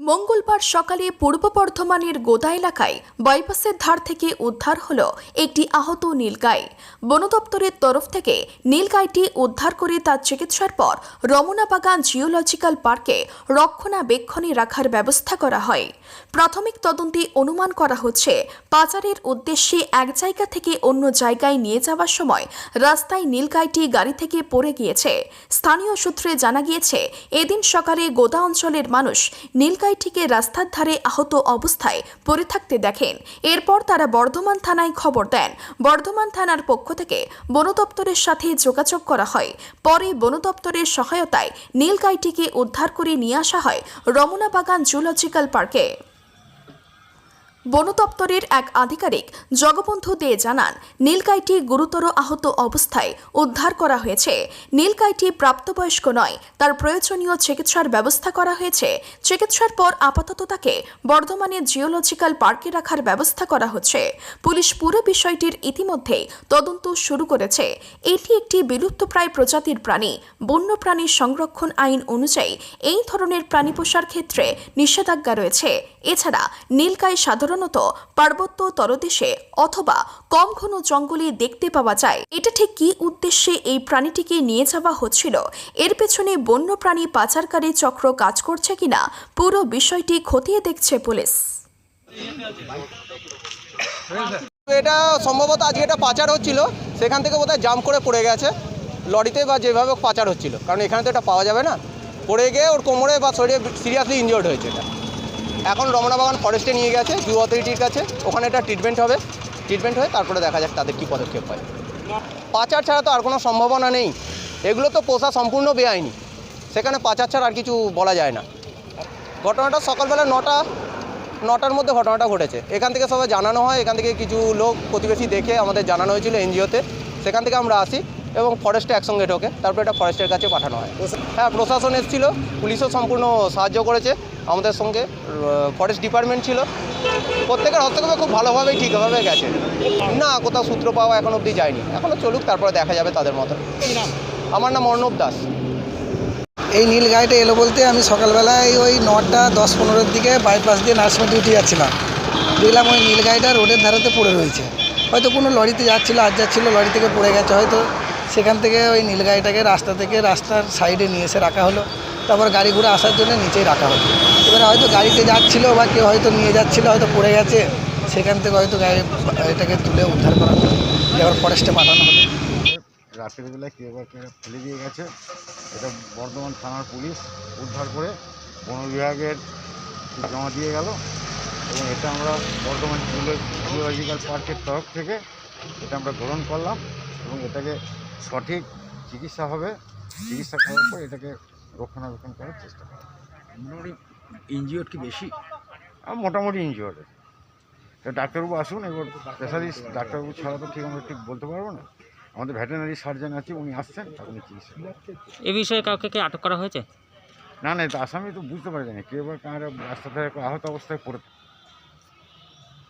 মঙ্গলবার সকালে পূর্ব বর্ধমানের গোদা এলাকায় বাইপাসের ধার থেকে উদ্ধার হল একটি আহত নীলগাই। বন দপ্তরের তরফ থেকে নীলগাইটি উদ্ধার করে তার চিকিৎসার পর রমনা বাগান জিওলজিক্যাল পার্কে রক্ষণাবেক্ষণে রাখার ব্যবস্থা করা হয়। প্রাথমিক তদন্তে অনুমান করা হচ্ছে, পাচারের উদ্দেশ্যে এক জায়গা থেকে অন্য জায়গায় নিয়ে যাওয়ার সময় রাস্তায় নীলগাইটি গাড়ি থেকে পড়ে গিয়েছে। স্থানীয় সূত্রে জানা গিয়েছে, এদিন সকালে গোদা অঞ্চলের মানুষ নীলগাইটিকে রাস্তার ধারে আহত অবস্থায় পড়ে থাকতে দেখেন। এরপর তারা বর্ধমান থানায় খবর দেন। বর্ধমান থানার পক্ষ থেকে বন দপ্তরের সাথে যোগাযোগ করা হয়। পরে বন দপ্তরের সহায়তায় নীলগাইটিকে উদ্ধার করে নিয়ে আসা হয় রমনা বাগান জুলজিক্যাল পার্কে। বন দপ্তরের এক আধিকারিক জগবন্ধু দে জানান, নীলকাইটি গুরুতর আহত অবস্থায় উদ্ধার করা হয়েছে। নীলকাইটি প্রাপ্তবয়স্ক নয়, তার প্রয়োজনীয় চিকিৎসার ব্যবস্থা করা হয়েছে। চিকিৎসার পর আপাতত তাকে বর্ধমানে জিওলজিক্যাল পার্কে রাখার ব্যবস্থা করা হচ্ছে। পুলিশ পুরো বিষয়টির ইতিমধ্যেই তদন্ত শুরু করেছে। এটি একটি বিলুপ্তপ্রায় প্রজাতির প্রাণী। বন্যপ্রাণী সংরক্ষণ আইন অনুযায়ী এই ধরনের প্রাণী পোষার ক্ষেত্রে নিষেধাজ্ঞা রয়েছে। এছাড়া নীলকাই সাধারণত পার্বত্য তলদেশে অথবা কম ঘন জঙ্গলে দেখতে পাওয়া যায়। এটা ঠিক কী উদ্দেশ্যে এই প্রাণীটিকে নিয়ে যাওয়া হচ্ছিল? এর পেছনে বন্যপ্রাণী পাচারকারী চক্র কাজ করছে কিনা? পুরো বিষয়টি খতিয়ে দেখছে পুলিশ। এটা সম্ভবত আজকে এটা পাচার হচ্ছিল। সেখান থেকে বোধহয় জাম করে পড়ে গেছে। লরিতে বা যেভাবে পাচার হচ্ছিল। কারণ এখানে তো এটা পাওয়া যাবে না। পড়ে গিয়ে ওর কোমরে বা শরীরে সিরিয়াসলি ইনজিওর্ড হয়েছে এটা। এখন রমনা বাগান ফরেস্টে নিয়ে গেছে জু অথরিটির কাছে। ওখানে এটা ট্রিটমেন্ট হবে। ট্রিটমেন্ট হয়ে তারপরে দেখা যাক তাদের কী পদক্ষেপ হয়। পাচার ছাড়া তো আর কোনো সম্ভাবনা নেই। এগুলো তো পোষা সম্পূর্ণ বেআইনি। সেখানে পাচার ছাড়া আর কিছু বলা যায় না। ঘটনাটা সকালবেলা নটা, নটার মধ্যে ঘটনাটা ঘটেছে। এখান থেকে সবাই জানানো হয়। এখান থেকে কিছু লোক প্রতিবেশী দেখে আমাদের জানানো হয়েছিল এনজিওতে। সেখান থেকে আমরা আসি। এবং ফরেস্টে একসঙ্গে ঢোকে। তারপরে এটা ফরেস্টের কাছে পাঠানো হয়। হ্যাঁ প্রশাসন এসেছিল, পুলিশও সম্পূর্ণ সাহায্য করেছে। আমাদের সঙ্গে ফরেস্ট ডিপার্টমেন্ট ছিল। প্রত্যেকের হস্তক্ষেপে খুব ভালোভাবেই ঠিকভাবে গেছে। না, কোথাও সূত্র পাওয়া এখন অবধি যায়নি। এখনও চলুক, তারপরে দেখা যাবে তাদের মতো। আমার নাম অর্ণব দাস। এই নীল গাড়িটা এলো বলতে আমি সকালবেলায় ওই নটা, দশ, পনেরোর দিকে বাইপাস দিয়ে নার্সিং ডিউটি যাচ্ছিলাম। দেখলাম ওই নীল গাড়িটা রোডের ধারেতে পড়ে রয়েছে। হয়তো কোনো লরিতে যাচ্ছিল, আজ যাচ্ছিল, লরি থেকে পড়ে গেছে, হয়তো সেখান থেকে ওই নীল গাড়িটাকে রাস্তা থেকে রাস্তার সাইডে নিয়ে এসে রাখা হলো। তারপর গাড়ি ঘুরে আসার জন্য নিচেই রাখা হলো। এবারে হয়তো গাড়িতে যাচ্ছিল বা কেউ হয়তো নিয়ে যাচ্ছিল, হয়তো পড়ে গেছে, সেখান থেকে হয়তো গাড়ি এটাকে তুলে উদ্ধার করা হলো। এবার ফরেস্টে পাঠানো হলো। রাতের বেলায় কেউ ফেলে দিয়ে গেছে। এটা বর্ধমান থানার পুলিশ উদ্ধার করে বন বিভাগের জমা দিয়ে গেল। এবং এটা আমরা বর্ধমান জিওলজিক্যাল পার্কের তরফ থেকে এটা আমরা গ্রহণ করলাম। এবং এটাকে সঠিক চিকিৎসা হবে চিকিৎসা করার পর এটাকে রক্ষণাবেক্ষণ করার চেষ্টা করা মোটামুটি ইনজিওর কি বেশি? আর মোটামুটি ইনজিওর্ড ডাক্তারবাবু আসুন এবার স্পেশালিস্ট ডাক্তারবাবু ছাড়া তো ঠিক আমরা ঠিক বলতে পারব না। আমাদের ভেটেরিনারি সার্জন আছে উনি আসছেন আপনি চিকিৎসা এ বিষয়ে কাউকে কি আটক করা হয়েছে? না না এটা আসামি তো বুঝতে পারি না। কে এবার কার রাস্তা ধারে আহত অবস্থায় পড়ে